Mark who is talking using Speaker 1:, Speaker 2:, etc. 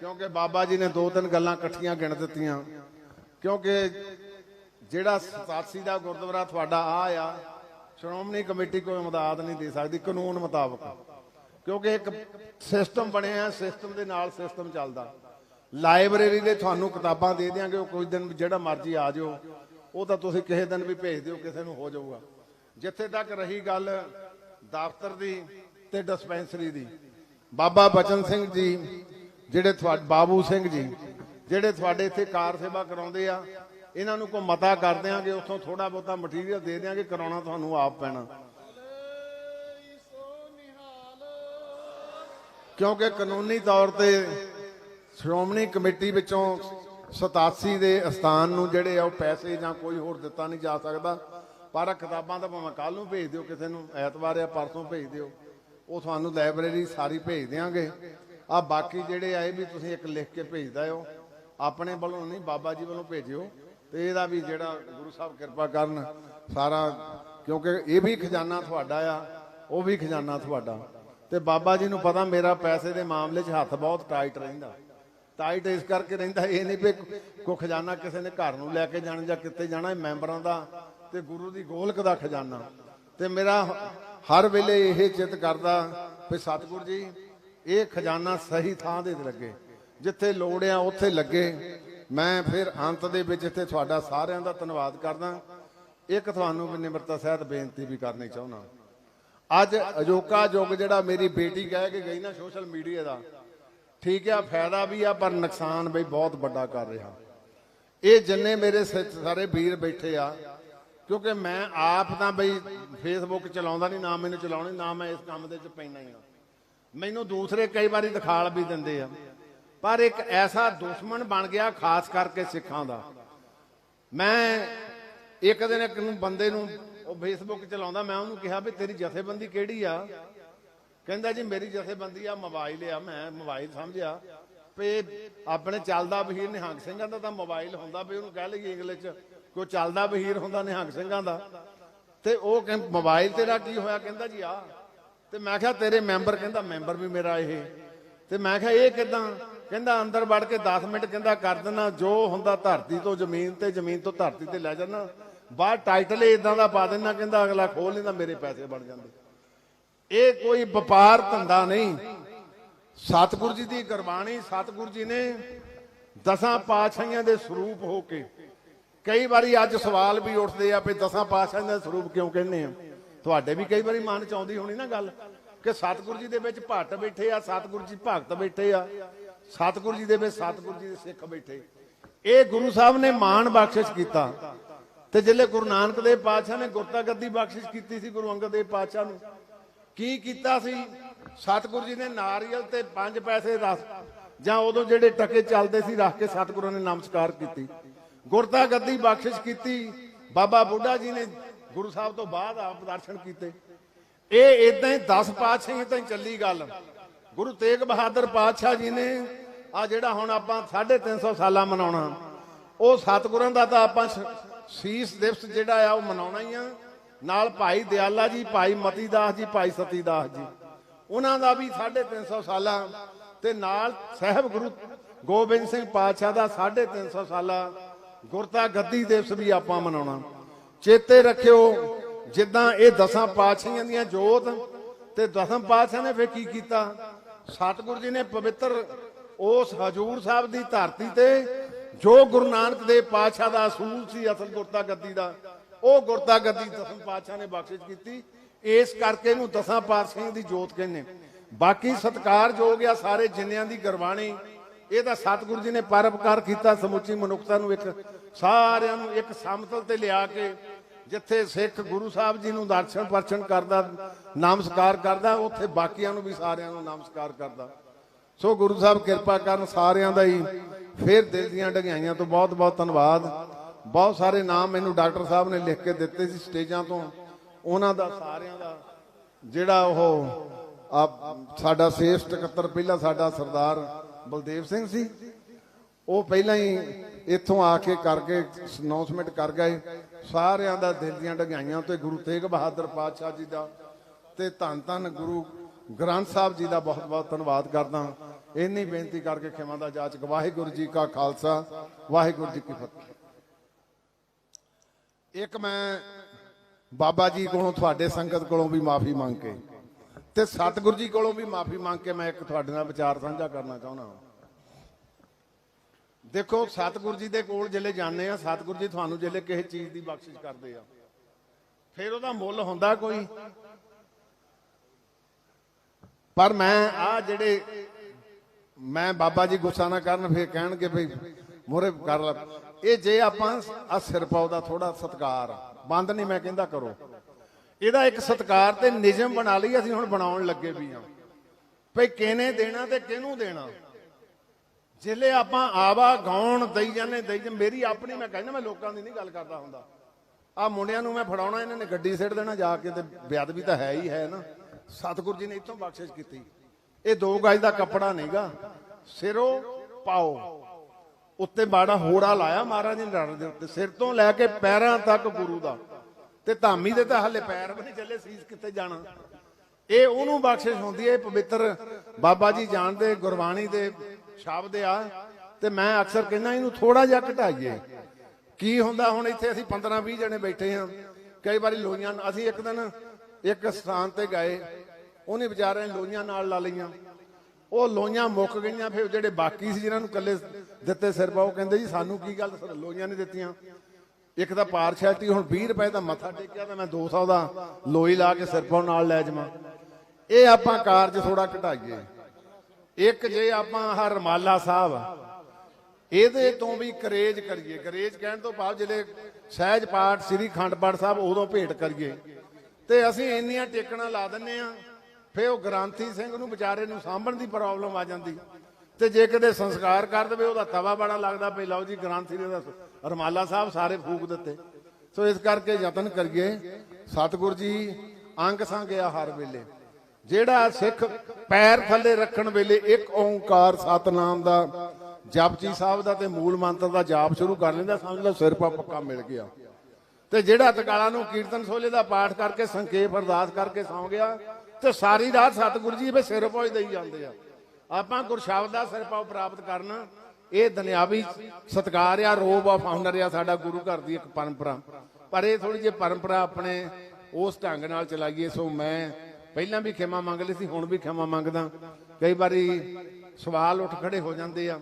Speaker 1: ਕਿਉਂਕਿ ਬਾਬਾ ਜੀ ਨੇ ਦੋ ਤਿੰਨ ਗੱਲਾਂ ਇਕੱਠੀਆਂ ਗਿਣ ਦਿੱਤੀਆਂ। ਕਿਉਂਕਿ ਜਿਹੜਾ 87 ਦਾ ਗੁਰਦੁਆਰਾ ਤੁਹਾਡਾ ਆ ਆ, ਸ਼੍ਰੋਮਣੀ ਕਮੇਟੀ ਕੋਈ ਮਦਦ ਨਹੀਂ ਦੇ ਸਕਦੀ, ਕਾਨੂੰਨ ਮੁਤਾਬਕ। ਕਿਉਂਕਿ ਇੱਕ ਸਿਸਟਮ ਬਣਿਆ ਸਿਸਟਮ ਦੇ ਨਾਲ ਸਿਸਟਮ ਚੱਲਦਾ। ਲਾਇਬ੍ਰੇਰੀ ਦੇ ਤੁਹਾਨੂੰ ਕਿਤਾਬਾਂ ਦੇ ਦਿਆਂਗੇ, ਉਹ ਕੁਝ ਦਿਨ ਜਿਹੜਾ ਮਰਜ਼ੀ ਆ ਜਾਓ। ਉਹ ਤਾਂ ਤੁਸੀਂ ਕਿਸੇ ਦਿਨ ਵੀ ਭੇਜ ਦਿਓ, ਕਿਸੇ ਨੂੰ ਹੋ ਜਾਊਗਾ। ਜਿੱਥੇ ਤੱਕ ਰਹੀ ਗੱਲ ਦਫ਼ਤਰ ਦੀ ਤੇ ਡਿਸਪੈਂਸਰੀ ਦੀ। ਬਾਬਾ ਬਚਨ ਸਿੰਘ ਜੀ ਜਿਹੜੇ ਤੁਹਾਡੇ ਬਾਬੂ ਸਿੰਘ ਜੀ, ਜਿਹੜੇ ਤੁਹਾਡੇ ਇੱਥੇ ਕਾਰ ਸੇਵਾ ਕਰਾਉਂਦੇ ਆ, ਇਹਨਾਂ ਨੂੰ ਕੋ ਮਤਾ ਕਰ ਦਿਆਂਗੇ ਉੱਥੋਂ ਥੋੜਾ ਬਹੁਤਾ ਮਟੀਰੀਅਲ ਦੇ ਦਿਆਂਗੇ ਕਰਾਉਣਾ ਤੁਹਾਨੂੰ ਆਪ ਪੈਣਾ। ਕਿਉਂਕਿ ਕਾਨੂੰਨੀ ਤੌਰ ਤੇ ਸ਼੍ਰੋਮਣੀ ਕਮੇਟੀ ਵਿੱਚੋਂ 87 ਦੇ ਅਸਥਾਨ ਨੂੰ ਜਿਹੜੇ ਆ ਉਹ ਪੈਸੇ ਜਾਂ ਕੋਈ ਹੋਰ ਦਿੱਤਾ ਨਹੀਂ ਜਾ ਸਕਦਾ। ਪਰ ਕਿਤਾਬਾਂ ਤਾਂ ਭਾਵੇਂ ਕੱਲ ਨੂੰ ਭੇਜ ਦਿਓ, ਕਿਸੇ ਨੂੰ ਐਤਵਾਰ ਜਾਂ ਪਰਸੋਂ ਭੇਜ ਦਿਓ, ਉਹ ਤੁਹਾਨੂੰ ਲਾਇਬ੍ਰੇਰੀ ਸਾਰੀ ਭੇਜ ਦਿਆਂਗੇ। ਆ ਬਾਕੀ ਜਿਹੜੇ ਆਏ ਵੀ ਤੁਸੀਂ ਇੱਕ ਲਿਖ ਕੇ ਭੇਜਦਾ ਹੋ ਆਪਣੇ ਵੱਲੋਂ ਨਹੀਂ, ਬਾਬਾ ਜੀ ਵੱਲੋਂ ਭੇਜਿਓ। ਤੇ ਇਹਦਾ ਵੀ ਜਿਹੜਾ ਗੁਰੂ ਸਾਹਿਬ ਕਿਰਪਾ ਕਰਨ, ਸਾਰਾ, ਕਿਉਂਕਿ ਇਹ ਵੀ ਖਜ਼ਾਨਾ ਤੁਹਾਡਾ ਆ, ਉਹ ਵੀ ਖਜ਼ਾਨਾ ਤੁਹਾਡਾ। ਤੇ ਬਾਬਾ ਜੀ ਨੂੰ ਪਤਾ ਮੇਰਾ ਪੈਸੇ ਦੇ ਮਾਮਲੇ 'ਚ ਹੱਥ ਬਹੁਤ ਟਾਈਟ ਰਹਿੰਦਾ। ਟਾਈਟ ਇਸ ਕਰਕੇ ਰਹਿੰਦਾ, ਇਹ ਨਹੀਂ ਵੀ ਕੋ ਖਜ਼ਾਨਾ ਕਿਸੇ ਨੇ ਘਰ ਨੂੰ ਲੈ ਕੇ ਜਾਣਾ ਜਾਂ ਕਿੱਥੇ ਜਾਣਾ, ਇਹ ਮੈਂਬਰਾਂ ਦਾ ਤੇ ਗੁਰੂ ਦੀ ਗੋਲਕ ਦਾ ਖਜ਼ਾਨਾ। ਤੇ ਮੇਰਾ ਹਰ ਵੇਲੇ ਇਹ ਚਿੱਤ ਕਰਦਾ ਵੀ ਸਤਿਗੁਰੂ ਜੀ ਇਹ ਖਜ਼ਾਨਾ ਸਹੀ ਥਾਂ ਦੇ ਲੱਗੇ। ਜਿੱਥੇ ਲੋੜ ਆ ਉੱਥੇ ਲੱਗੇ। ਮੈਂ ਫਿਰ ਅੰਤ ਦੇ ਵਿੱਚ ਇੱਥੇ ਤੁਹਾਡਾ ਸਾਰਿਆਂ ਦਾ ਧੰਨਵਾਦ ਕਰਦਾ। ਇੱਕ ਤੁਹਾਨੂੰ ਵੀ ਨਿਮਰਤਾ ਸਹਿਤ ਬੇਨਤੀ ਵੀ ਕਰਨੀ ਚਾਹੁੰਦਾ। ਅੱਜ ਅਜੋਕਾ ਯੁੱਗ ਜਿਹੜਾ ਮੇਰੀ ਬੇਟੀ ਕਹਿ ਕੇ ਗਈ ਨਾ ਸੋਸ਼ਲ ਮੀਡੀਆ ਦਾ, ਠੀਕ ਆ, ਫਾਇਦਾ ਵੀ ਆ, ਪਰ ਨੁਕਸਾਨ ਵੀ ਬਹੁਤ ਵੱਡਾ ਕਰ ਰਿਹਾ। ਇਹ ਜਿੰਨੇ ਮੇਰੇ ਸ- ਸਾਰੇ ਵੀਰ ਬੈਠੇ ਆ, ਕਿਉਂਕਿ ਮੈਂ ਆਪ ਤਾਂ ਬਈ ਫੇਸਬੁੱਕ ਚਲਾਉਂਦਾ ਨਹੀਂ, ਨਾ ਮੈਨੂੰ ਚਲਾਉਣੀ, ਨਾ ਮੈਂ ਇਸ ਕੰਮ ਦੇ ਵਿੱਚ ਪੈਣਾ ਹੀ ਆ। ਮੈਨੂੰ ਦੂਸਰੇ ਕਈ ਵਾਰੀ ਦਿਖਾਲ ਵੀ ਦਿੰਦੇ ਆ। ਪਰ ਇੱਕ ਐਸਾ ਦੁਸ਼ਮਣ ਬਣ ਗਿਆ ਖਾਸ ਕਰਕੇ ਸਿੱਖਾਂ ਦਾ। ਮੈਂ ਇੱਕ ਦਿਨ ਇੱਕ ਨੂੰ ਬੰਦੇ ਨੂੰ ਉਹ ਫੇਸਬੁੱਕ ਚਲਾਉਂਦਾ, ਮੈਂ ਉਹਨੂੰ ਕਿਹਾ ਵੀ ਤੇਰੀ ਜਥੇਬੰਦੀ ਕਿਹੜੀ ਆ? ਕਹਿੰਦਾ ਜੀ ਮੇਰੀ ਜਥੇਬੰਦੀ ਆ, ਮੋਬਾਈਲ ਆ। ਮੈਂ ਮੋਬਾਈਲ ਸਮਝਿਆ ਵੀ ਆਪਣੇ ਚੱਲਦਾ ਵਹੀਰ ਨਿਹੰਗ ਸਿੰਘਾਂ ਦਾ ਤਾਂ ਮੋਬਾਈਲ ਹੁੰਦਾ ਵੀ ਉਹਨੂੰ ਕਹਿ ਲਈਏ ਇੰਗਲਿਸ਼ ਚ ਕੋਈ ਚੱਲਦਾ ਵਹੀਰ ਹੁੰਦਾ ਨਿਹੰਗ ਸਿੰਘਾਂ ਦਾ। ਤੇ ਉਹ ਕਹਿੰਦਾ, ਮੋਬਾਈਲ ਤੇਰਾ ਕੀ ਹੋਇਆ? ਕਹਿੰਦਾ ਜੀ ਆ ਤੇ ਮੈਂ ਕਿਹਾ ਤੇਰੇ ਮੈਂਬਰ ਕਹਿੰਦਾ ਮੈਂਬਰ ਵੀ ਮੇਰਾ ਇਹ। ਤੇ ਮੈਂ ਕਿਹਾ ਇਹ ਕਿਦਾਂ? ਕਹਿੰਦਾ ਅੰਦਰ ਵੜ ਕੇ 10 ਮਿੰਟ ਕਹਿੰਦਾ ਕਰ ਦੇਣਾ ਜੋ ਹੁੰਦਾ ਧਰਤੀ ਤੋਂ ਜ਼ਮੀਨ ਤੇ ਜ਼ਮੀਨ ਤੋਂ ਧਰਤੀ ਤੇ ਲੈ ਜਾਣਾ ਬਾਹਰ ਟਾਈਟਲ ਇਦਾਂ ਦਾ ਪਾ ਦੇਣਾ ਕਹਿੰਦਾ ਅਗਲਾ ਖੋਲ ਲੈਂਦਾ, ਮੇਰੇ ਪੈਸੇ ਬਣ ਜਾਂਦੇ। ਇਹ ਕੋਈ ਵਪਾਰ ਧੰਦਾ ਨਹੀਂ। ਸਤਿਗੁਰੂ ਜੀ ਦੀ ਗੁਰਬਾਣੀ ਸਤਿਗੁਰੂ ਜੀ ਨੇ ਦਸਾਂ ਪਾਤਸ਼ਾਹੀਆਂ ਦੇ ਸਰੂਪ ਹੋ ਕੇ, ਕਈ ਵਾਰੀ ਅੱਜ ਸਵਾਲ ਵੀ ਉੱਠਦੇ ਆ ਵੀ ਦਸਾਂ ਪਾਤਸ਼ਾਹੀਆਂ ਦਾ ਸਰੂਪ ਕਿਉਂ ਕਹਿੰਦੇ ਆ? ਤੁਹਾਡੇ ਵੀ ਕਈ ਵਾਰੀ ਮਨ ਚ ਆਉਂਦੀ ਹੋਣੀ ਨਾ ਗੱਲ ਕਿ ਸਤਿਗੁਰੂ ਜੀ ਦੇ ਵਿੱਚ ਭੱਟ ਬੈਠੇ ਆ, ਸਤਿਗੁਰੂ ਜੀ ਭਗਤ ਬੈਠੇ ਆ। ਸਤਿਗੁਰੂ ਜੀ ਦੇ ਵਿੱਚ ਸਤਿਗੁਰੂ ਜੀ ਦੇ ਸਿੱਖ ਬੈਠੇ। ਇਹ ਗੁਰੂ ਸਾਹਿਬ ਨੇ ਮਾਣ ਬਖਸ਼ਿਸ਼ ਕੀਤਾ। ਤੇ ਜਿਹੜੇ ਗੁਰੂ ਨਾਨਕ ਦੇਵ ਪਾਤਸ਼ਾਹ ਨੇ ਗੁਰਤਾ ਗੱਦੀ ਬਖਸ਼ਿਸ਼ ਕੀਤੀ ਸੀ ਗੁਰੂ ਅੰਗਦ ਦੇਵ ਪਾਤਸ਼ਾਹ ਨੂੰ। ਕੀ ਕੀਤਾ ਸੀ? ਸਤਿਗੁਰੂ ਜੀ ਨੇ ਨਾਰੀਅਲ ਤੇ 5 ਪੈਸੇ ਰੱਖ ਜਾਂ ਉਦੋਂ ਜਿਹੜੇ ਟਕੇ ਚੱਲਦੇ ਸੀ ਰੱਖ ਕੇ ਸਤਿਗੁਰਾਂ ਨੇ ਨਮਸਕਾਰ ਕੀਤੀ। ਗੁਰਤਾ ਗੱਦੀ ਬਖਸ਼ਿਸ਼ ਕੀਤੀ। ਬਾਬਾ ਬੁੱਢਾ ਜੀ ਨੇ ਗੁਰੂ ਸਾਹਿਬ ਤੋਂ ਬਾਅਦ ਆਪ ਦਰਸ਼ਨ ਕੀਤੇ। ਇਹ ਇਦਾਂ ਹੀ 10 ਪਾਤਸ਼ਾਹੀਆਂ ਤਾਂ ਚੱਲੀ ਗੱਲ। ਗੁਰੂ ਤੇਗ ਬਹਾਦਰ ਪਾਤਸ਼ਾਹ ਜੀ ਨੇ ਆ ਜਿਹੜਾ ਹੁਣ ਆਪਾਂ 350 ਸਾਲਾ ਮਨਾਉਣਾ, ਉਹ ਸਤਿਗੁਰਾਂ ਦਾ ਤਾਂ ਆਪਾਂ ਸੀਸ ਦਿਵਸ ਜਿਹੜਾ ਆ ਉਹ ਮਨਾਉਣਾ ਹੀ ਆ। ਨਾਲ ਭਾਈ ਦਿਆਲਾ ਜੀ, ਭਾਈ ਮਤੀ ਦਾਸ ਜੀ, ਭਾਈ ਸਤੀ ਦਾਸ ਜੀ। ਉਹਨਾਂ ਦਾ ਵੀ 350 ਸਾਲਾ ਤੇ ਨਾਲ ਸਹਿਬ ਗੁਰੂ ਗੋਬਿੰਦ ਸਿੰਘ ਪਾਤਸ਼ਾਹ ਦਾ 350 ਸਾਲਾ ਗੁਰਤਾ ਗੱਦੀ ਦਿਵਸ ਵੀ ਆਪਾਂ ਮਨਾਉਣਾ। ਚੇਤੇ ਰੱਖਿਓ, ਜਿੱਦਾਂ ਇਹ ਦਸਾਂ ਪਾਤਸ਼ਾਹੀਆਂ ਦੀਆਂ ਜੋਤ, ਤੇ ਦਸਾਂ ਪਾਤਸ਼ਾਹ ਨੇ ਫੇਰ ਕੀ ਕੀਤਾ? ਸਤਿਗੁਰੂ ਜੀ ਨੇ ਪਵਿੱਤਰ ਉਸ ਹਜੂਰ ਸਾਹਿਬ ਦੀ ਧਰਤੀ ਤੇ, ਜੋ ਗੁਰੂ ਨਾਨਕ ਦੇਵ ਪਾਤਸ਼ਾਹ ਦਾ ਅਸੂਲ ਸੀ, ਅਸਲ ਗੁਰਤਾ ਗੱਦੀ ਦਾ, ਉਹ ਗੁਰਤਾ ਗੱਦੀ ਦਸਮ ਪਾਤਸ਼ਾਹ ਨੇ ਬਖਸ਼ਿਸ਼ ਕੀਤੀ। ਇਸ ਕਰਕੇ ਇਹਨੂੰ ਦਸਾਂ ਪਾਤਸ਼ਾਹਾਂ ਦੀ ਜੋਤ ਕਹਿੰਦੇ ਬਾਕੀ ਸਤਿਕਾਰਯੋਗ ਆ ਸਾਰੇ ਜਿੰਨਿਆਂ ਦੀ ਗੁਰਬਾਣੀ, ਇਹ ਤਾਂ ਸਤਿਗੁਰੂ ਜੀ ਨੇ ਪਰਪਕਾਰ ਕੀਤਾ, ਸਮੁੱਚੀ ਮਨੁੱਖਤਾ ਨੂੰ ਇੱਕ ਸਾਰਿਆਂ ਨੂੰ ਇੱਕ ਸਮਤਲ ਤੇ ਲਿਆ ਕੇ ਜਿੱਥੇ ਸਿੱਖ ਗੁਰੂ ਸਾਹਿਬ ਜੀ ਨੂੰ ਦਰਸ਼ਨ ਪਰਚਨ ਕਰਦਾ, ਨਮਸਕਾਰ ਕਰਦਾ, ਉੱਥੇ ਬਾਕੀਆਂ ਨੂੰ ਵੀ ਸਾਰਿਆਂ ਨੂੰ ਨਮਸਕਾਰ ਕਰਦਾ। ਸੋ ਗੁਰੂ ਸਾਹਿਬ ਕਿਰਪਾ ਕਰਨ ਸਾਰਿਆਂ ਦਾ ਹੀ ਫਿਰ ਦਿਲ ਦੀਆਂ ਡਗਾਈਆਂ ਤੋਂ ਬਹੁਤ ਬਹੁਤ ਧੰਨਵਾਦ। ਬਹੁਤ ਸਾਰੇ ਨਾਮ ਮੈਨੂੰ ਡਾਕਟਰ ਸਾਹਿਬ ਨੇ ਲਿਖ ਕੇ ਦਿੱਤੇ ਸੀ ਸਟੇਜਾਂ ਤੋਂ। ਉਹਨਾਂ ਦਾ, ਸਾਰਿਆਂ ਦਾ, ਜਿਹੜਾ ਉਹ ਆ ਸਾਡਾ ਸੇਫ 71 ਪਹਿਲਾਂ ਸਾਡਾ ਸਰਦਾਰ ਬਲਦੇਵ ਸਿੰਘ ਸੀ। ਉਹ ਪਹਿਲਾਂ ਹੀ ਇੱਥੋਂ ਆ ਕੇ ਕਰਕੇ ਅਨਾਉਂਸਮੈਂਟ ਕਰ ਗਏ। ਸਾਰਿਆਂ ਦਾ ਦਿਲ ਦੀਆਂ ਡਗਾਈਆਂ ਤੇ ਗੁਰੂ ਤੇਗ ਬਹਾਦਰ ਪਾਤਸ਼ਾਹ ਜੀ ਦਾ ਤੇ ਧੰਨ ਧੰਨ ਗੁਰੂ ਗ੍ਰੰਥ ਸਾਹਿਬ ਜੀ ਦਾ ਬਹੁਤ ਬਹੁਤ ਧੰਨਵਾਦ ਕਰਦਾ ਇੰਨੀ ਬੇਨਤੀ ਕਰਕੇ ਖਿਮਾ ਦਾ ਜਾਚਕ ਵਾਹਿਗੁਰੂ ਜੀ ਕਾ ਖਾਲਸਾ, ਵਾਹਿਗੁਰੂ ਜੀ ਕੀ ਫਤਿਹ। ਇੱਕ ਮੈਂ ਬਾਬਾ ਜੀ ਕੋਲੋਂ ਤੁਹਾਡੇ ਸੰਗਤ ਕੋਲੋਂ ਵੀ ਮਾਫੀ ਮੰਗ ਕੇ ਤੇ ਸਤਿਗੁਰੂ ਜੀ ਕੋਲੋਂ ਵੀ ਮਾਫੀ ਮੰਗ ਕੇ ਮੈਂ ਇੱਕ ਤੁਹਾਡੇ ਨਾਲ ਵਿਚਾਰ ਸਾਂਝਾ ਕਰਨਾ ਚਾਹੁੰਦਾ ਹਾਂ। ਦੇਖੋ, ਸਤਿਗੁਰੂ ਜੀ ਦੇ ਕੋਲ ਜਿਹੜੇ ਜਾਂਦੇ ਆ, ਸਤਿਗੁਰੂ ਜੀ ਤੁਹਾਨੂੰ ਜਿਹੜੇ ਕਿਸੇ ਚੀਜ਼ ਦੀ ਬਖਸ਼ਿਸ਼ ਕਰਦੇ ਆ। ਫਿਰ ਉਹਦਾ ਮੁੱਲ ਹੁੰਦਾ ਕੋਈ? ਪਰ ਮੈਂ, ਆ ਜਿਹੜੇ ਮੈਂ ਬਾਬਾ ਜੀ ਗੁੱਸਾ ਨਾ ਕਰਨ, ਫਿਰ ਕਹਿਣਗੇ ਭਈ ਮੋਰੇ ਕਰ ਲੈ। ਇਹ ਜੇ ਆਪਾਂ ਆ ਸਿਰ ਪਾਉ ਦਾ ਥੋੜਾ ਸਤਕਾਰ ਬੰਦ ਨਹੀਂ ਮੈਂ ਕਹਿੰਦਾ ਕਰੋ। ਇਹਦਾ ਇੱਕ ਸਤਕਾਰ ਤੇ ਨਿਯਮ ਬਣਾ ਲਈ ਅਸੀਂ ਹੁਣ ਬਣਾਉਣ ਲੱਗੇ ਵੀ ਆ। ਭਈ ਕਿਹਨੇ ਦੇਣਾ ਤੇ ਕਿਹਨੂੰ ਦੇਣਾ? ਜਿਲੇ ਆਪਾਂ ਆਵਾ ਗਾਉਣ ਦਈ ਜਾਂਦੇ ਦਈ ਜਾਂਦੇ। ਮੇਰੀ ਆਪਣੀ, ਮੈਂ ਕਹਿੰਦਾ ਮੈਂ ਲੋਕਾਂ ਦੀ ਨਹੀਂ ਗੱਲ ਕਰਦਾ ਹੁੰਦਾ। ਆ ਮੁੰਡਿਆਂ ਨੂੰ ਮੈਂ ਫੜਾਉਣਾ, ਇਹਨਾਂ ਨੇ ਗੱਡੀ ਸਿੱਟ ਦੇਣਾ ਜਾ ਕੇ ਤੇ ਬੇਅਦਬੀ ਤਾਂ ਹੈ ਹੀ ਹੈ ਨਾ। ਸਤਿਗੁਰੂ ਜੀ ਨੇ ਇੱਥੋਂ ਬਖਸ਼ਿਸ਼ ਕੀਤੀ। ਇਹ ਦੋ ਗਜ ਦਾ ਕੱਪੜਾ ਨਹੀਂਗਾ। ਸਿਰੋਂ ਪਾਓ। ਉੱਤੇ ਬਾੜਾ ਹੋੜਾ ਲਾਇਆ ਮਹਾਰਾਜ ਨੇ ਲੜ ਦੇ ਉੱਤੇ। ਸਿਰ ਤੋਂ ਲੈ ਕੇ ਪੈਰਾਂ ਤੱਕ ਗੁਰੂ ਦਾ। ਤੇ ਧਾਮੀ ਦੇ ਤਾਂ ਹੱਲੇ ਪੈਰ ਵੀ ਨਹੀਂ ਚੱਲੇ, ਸੀਸ ਕਿੱਥੇ ਜਾਣਾ। ਇਹ ਉਹਨੂੰ ਬਖਸ਼ਿਸ਼ ਹੁੰਦੀ ਹੈ, ਇਹ ਪਵਿੱਤਰ ਬਾਬਾ ਜੀ ਜਾਣਦੇ, ਗੁਰਬਾਣੀ ਦੇ ਸ਼ਬਦ ਆ ਤੇ ਮੈਂ ਅਕਸਰ ਕਹਿੰਦਾ ਇਹਨੂੰ ਥੋੜਾ ਜਿਹਾ ਘਟਾਈਏ। ਕੀ ਹੁੰਦਾ ਹੁਣ ਇੱਥੇ ਅਸੀਂ 15 20 ਜਣੇ ਬੈਠੇ ਹਾਂ। ਕਈ ਵਾਰੀ ਲੋਈਆਂ ਅਸੀਂ ਇੱਕ ਦਿਨ ਇੱਕ ਸਥਾਨ ਤੇ ਗਏ। ਉਹਨੇ ਵਿਚਾਰਿਆਂ ਨੇ ਲੋਈਆਂ ਨਾਲ ਲਾ ਲਈਆਂ। ਉਹ ਲੋਈਆਂ ਮੁੱਕ ਗਈਆਂ, ਫਿਰ ਜਿਹੜੇ ਬਾਕੀ ਸੀ ਜਿਨ੍ਹਾਂ ਨੂੰ ਕੱਲੇ ਦਿੱਤੇ ਸਿਰ ਪਾਓ ਕਹਿੰਦੇ ਜੀ ਸਾਨੂੰ ਕੀ ਗੱਲ ਸਰ ਲੋਈਆਂ ਨਹੀਂ ਦਿੱਤੀਆਂ। ਇੱਕ ਤਾਂ ਪਾਰਸ਼ੈਲਟੀ ਹੁਣ 20 ਰੁਪਏ ਦਾ ਮੱਥਾ ਟੇਕਿਆ ਤਾਂ ਮੈਂ 200 ਦਾ ਲੋਈ ਲਾ ਕੇ ਸਿਰ ਪਾਉ ਨਾਲ ਲੈ ਜਾਵਾਂ। ਇਹ ਆਪਾਂ ਕਾਰਜ ਥੋੜਾ ਘਟਾਈਏ। ਇੱਕ ਜੇ ਆਪਾਂ ਆਹ ਸਾਹਿਬ ਇਹਦੇ ਤੋਂ ਵੀ ਕਰੇਜ ਕਰੀਏ। ਕਰੇਜ ਕਹਿਣ ਤੋਂ ਭਾਵ ਜਿਹੜੇ ਸਹਿਜ ਪਾਠ ਸ੍ਰੀ ਖੰਡ ਪਾਠ ਸਾਹਿਬ ਉਦੋਂ ਭੇਟ ਕਰੀਏ। ਤੇ ਅਸੀਂ ਇੰਨੀਆਂ ਟੇਕਣਾ ਲਾ ਦਿੰਨੇ ਆ ਫੇ ਉਹ ਗ੍ਰਾਂਥੀ ਸਿੰਘ ਨੂੰ ਵਿਚਾਰੇ ਨੂੰ ਸਾਂਭਣ ਦੀ ਪ੍ਰੋਬਲਮ ਆ ਜਾਂਦੀ। ਤੇ ਜੇ ਕਦੇ ਸੰਸਕਾਰ ਕਰ ਦੇਵੇ, ਉਹਦਾ ਤਵਾ ਬੜਾ ਲੱਗਦਾ ਪਈ, ਲਓ ਜੀ ਗ੍ਰਾਂਥੀ ਨੇ ਦਾ ਰਮਾਲਾ ਸਾਹਿਬ ਸਾਰੇ ਫੂਕ ਦਿੱਤੇ। ਸੋ ਇਸ ਕਰਕੇ ਯਤਨ ਕਰੀਏ, ਸਤਿਗੁਰ ਜੀ, ਅੰਗ ਸੰਗਿਆ ਹਰ ਵੇਲੇ। ਜਿਹੜਾ ਸਿੱਖ ਪੈਰ ਥੱਲੇ ਰੱਖਣ ਵੇਲੇ ਇੱਕ ਓੰਕਾਰ ਸਤਨਾਮ ਦਾ, ਜਪਜੀ ਸਾਹਿਬ ਦਾ ਤੇ ਮੂਲ ਮੰਤਰ ਦਾ ਜਾਪ ਸ਼ੁਰੂ ਕਰ ਲੈਂਦਾ, ਸਮਝ ਲਓ ਸਿਰ ਪਾ ਪੱਕਾ ਮਿਲ ਗਿਆ। ਤੇ ਜਿਹੜਾ ਤਕਾਲਾ ਨੂੰ ਕੀਰਤਨ ਸੋਲੇ ਦਾ ਪਾਠ ਕਰਕੇ ਸੰਖੇਪ ਅਰਦਾਸ ਕਰਕੇ ਸੌਂ ਗਿਆ, ਤੇ ਸਾਰੀ ਰਾਤ ਸਤਿਗੁਰੂ ਜੀ ਵੀ ਸਿਰ ਪੋਜ ਦੇਈ ਜਾਂਦੇ ਆ। ਆਪਾਂ ਗੁਰਸ਼ਬਦ ਦਾ ਸਿਰ ਪਾਉ ਪ੍ਰਾਪਤ ਕਰਨਾ, ਇਹ ਦੁਨਿਆਵੀ ਸਤਕਾਰ ਆ, ਰੋਬ ਆਫ ਆਨਰ ਆ ਸਾਡਾ ਗੁਰੂ ਘਰ ਦੀ ਇੱਕ ਪਰੰਪਰਾ। ਪਰ ਇਹ ਥੋੜੀ ਜਿਹੀ ਪਰੰਪਰਾ ਆਪਣੇ ਉਸ ਢੰਗ ਨਾਲ ਚਲਾਈਏ, ਸੋ ਮੈਂ ਪਹਿਲਾਂ ਵੀ ਖਿਮਾ ਮੰਗ ਲਈ ਸੀ, ਹੁਣ ਵੀ ਖਿਮਾ ਮੰਗਦਾ। ਕਈ ਵਾਰੀ ਸਵਾਲ ਉੱਠ ਖੜੇ ਹੋ ਜਾਂਦੇ ਆ।